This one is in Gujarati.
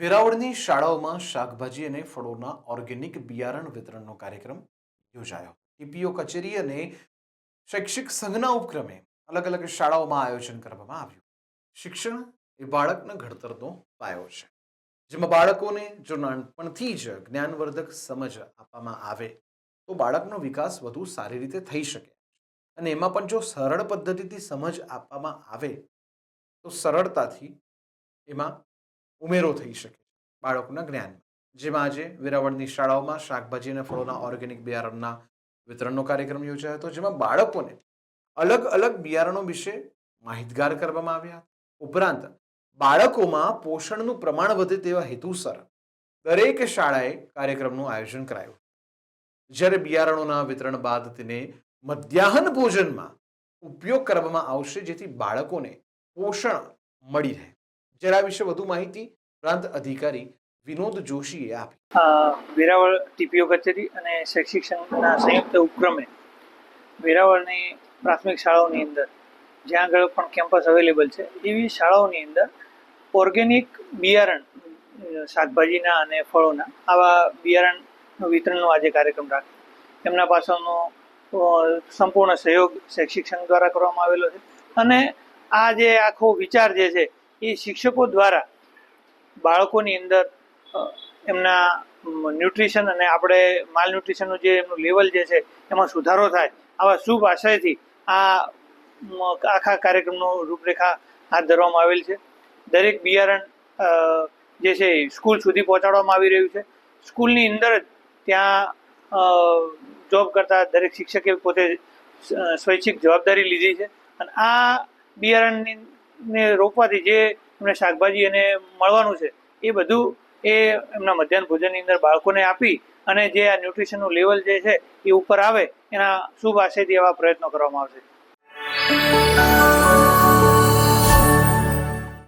વેરાવળની શાળાઓમાં શાકભાજી અને ફળોના ઓર્ગેનિક બિયારણ વિતરણનો કાર્યક્રમ યોજાયો. ટીપીઓ કચેરી અને શૈક્ષિક સંઘના ઉપક્રમે અલગ અલગ શાળાઓમાં આયોજન કરવામાં આવ્યું. શિક્ષણ એ બાળકના ઘડતરનો પાયો છે, જેમાં બાળકોને જો નાનપણથી જ જ્ઞાનવર્ધક સમજ આપવામાં આવે, તો બાળકનો વિકાસ વધુ સારી રીતે થઈ શકે. અને એમાં પણ જો સરળ પદ્ધતિથી સમજ આપવામાં આવે, તો સરળતાથી એમાં ઉમેરો થઈ શકે બાળકોના જ્ઞાનમાં. જેમાં આજે વેરાવળની શાળાઓમાં શાકભાજી અને ફળોના ઓર્ગેનિક બિયારણના વિતરણનો કાર્યક્રમ યોજાયો હતો, જેમાં બાળકોને અલગ અલગ બિયારણો વિશે માહિતગાર કરવામાં આવ્યા ઉપરાંત બાળકોમાં પોષણનું પ્રમાણ વધે તેવા હેતુસર દરેક શાળાએ કાર્યક્રમનું આયોજન કરાયું. જ્યારે બિયારણોના વિતરણ બાદ તેને મધ્યાહન ભોજનમાં ઉપયોગ કરવામાં આવશે, જેથી બાળકોને પોષણ મળી રહે. જ્યારે આ વિશે વધુ માહિતી પ્રાંત અધિકારી વિનોદ જોશીએ આપી. વેરાવળ ટીપીઓ કચેરી અને શૈક્ષિક સંઘના સંયુક્ત ઉપક્રમે વેરાવળની પ્રાથમિક શાળાઓની અંદર, જ્યાં આગળ પણ કેમ્પસ અવેલેબલ છે, એવી શાળાઓની અંદર ઓર્ગેનિક બિયારણ શાકભાજીના અને ફળોના આવા બિયારણ વિતરણનો આજે કાર્યક્રમ રાખ્યો એમના પાછળનો સંપૂર્ણ સહયોગ શૈક્ષિક સંઘ દ્વારા કરવામાં આવેલો છે. અને આ જે આખો વિચાર જે છે એ શિક્ષકો દ્વારા બાળકોની અંદર એમના ન્યુટ્રિશન અને આપણે માલ ન્યુટ્રિશનનું જે એમનું લેવલ જે છે, એમાં સુધારો થાય, આવા શુભ આશયથી આ આખા કાર્યક્રમનો રૂપરેખા હાથ ધરવામાં આવેલ છે. દરેક બિયારણ જે છે સ્કૂલ સુધી પહોંચાડવામાં આવી રહ્યું છે. સ્કૂલની અંદર જ ત્યાં જોબ કરતા દરેક શિક્ષકે પોતે સ્વૈચ્છિક જવાબદારી લીધી છે. અને આ બિયારણની ને રોપવાથી જે એમને શાકભાજી અને મળવાનું છે, એ બધું એ એમના મધ્યાહન ભોજનની અંદર બાળકોને આપી અને જે આ ન્યુટ્રિશનનું લેવલ જે છે એ ઉપર આવે, એના શુભ આશયથી એવા પ્રયત્નો કરવામાં આવશે.